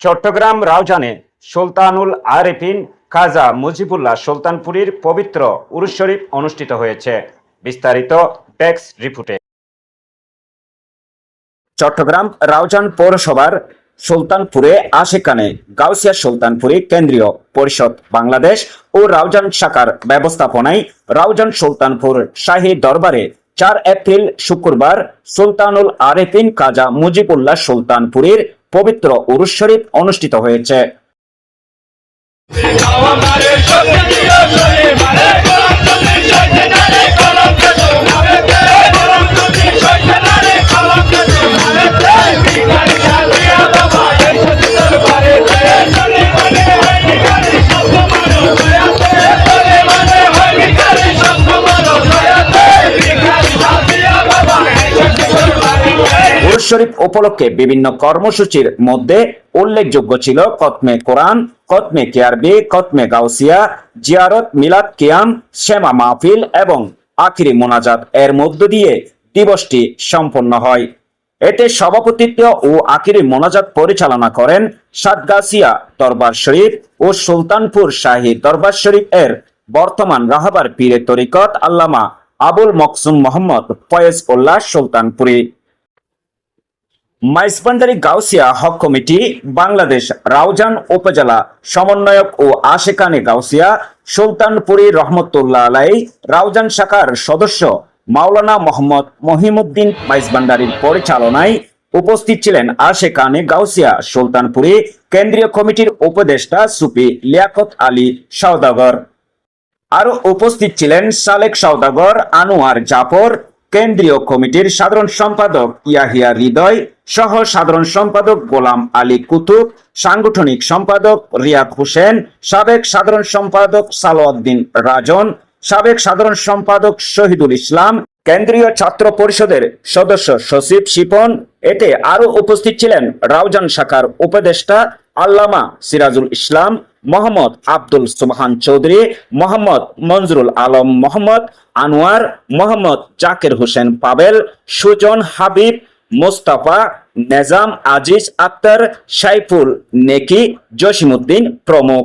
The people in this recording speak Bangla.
চট্টগ্রাম রাউজানে সুলতানুল আরেফিন খাজা মুজিবুল্লাহ সুলতানপুরীর পবিত্র উরুস শরীফ অনুষ্ঠিত হয়েছে। বিস্তারিত ট্যাক্স রিপোর্টে। চট্টগ্রাম রাউজান পৌরসভার সুলতানপুরে আশেকানে গাউসিয়া সুলতানপুরি কেন্দ্রীয় পরিষদ বাংলাদেশ ও রাউজান শাখার ব্যবস্থাপনায় রাউজান সুলতানপুর শাহী দরবারে চার এপ্রিল শুক্রবার সুলতানুল আরেফিন কাজা মুজিবুল্লাহ সুলতানপুরীর পবিত্র উরুস শরীফ অনুষ্ঠিত হয়েছে। তে শরীফ উপলক্ষে বিভিন্ন কর্মসূচির মধ্যে উল্লেখযোগ্য ছিল কতমে কোরআন কতমে কেয়ারবি কতমে গাউসিয়া, জিয়ারত, মিলাদ, কিয়াম, শ্যামা মাহফিল এবং আখিরি মোনাজাত। এর মধ্য দিয়ে দিবসটি সম্পন্ন হয়। এতে সভাপতিত্ব ও আখিরি মোনাজাত পরিচালনা করেন সাতগাছিয়া দরবার শরীফ ও সুলতানপুর শাহী দরবার শরীফ এর বর্তমান রাহাবার পীরে তরিকত আল্লামা আবুল মকসুম মোহাম্মদ ফয়েজ উল্লাহ সুলতানপুরী। মাইসবান্ডারি গাউসিয়া হক কমিটি, বাংলাদেশ রাউজান উপজেলা সমন্বয়ক ও আশেকানে গাউসিয়া, সুলতানপুরি রহমতুল্লাহ আলাই, রাউজান শাখার সদস্য মাওলানা মোহাম্মদ মহিমুদ্দিন মাইসবান্ডারির পরিচালনায় উপস্থিত ছিলেন আশেকানে গাউসিয়া, সুলতানপুরি কেন্দ্রীয় কমিটির উপদেষ্টা সুপি লিয়াকত আলী সওদাগর। আরও উপস্থিত ছিলেন সালেক সওদাগর, আনোয়ার জাফর কেন্দ্রীয় কমিটির সাধারণ সম্পাদক ইয়াহিয়া হৃদয় সহ সাধারণ সম্পাদক গোলাম আলী কুতুব, সাংগঠনিক সম্পাদক রিয়াদ হোসেন, সাবেক সাধারণ সম্পাদক সালোয়াদ্দিন রাজন, সাবেক সাধারণ সম্পাদক শহীদুল ইসলাম, কেন্দ্রীয় ছাত্র পরিষদের সদস্য সচিব শিপন, এতে আরও উপস্থিত ছিলেন রাউজান শাখার উপদেষ্টা আল্লামা সিরাজুল ইসলাম মোহাম্মদ আব্দুল সুবহান চৌধুরী, মোহাম্মদ মঞ্জুরুল আলম মোহাম্মদ, আনোয়ার মোহাম্মদ জাকির হোসেন পাবেল, সুজন হাবিব, মোস্তাফা, নেজাম আজিজ আক্তার, সাইফুল নেকি জসিমুদ্দিন প্রমুখ।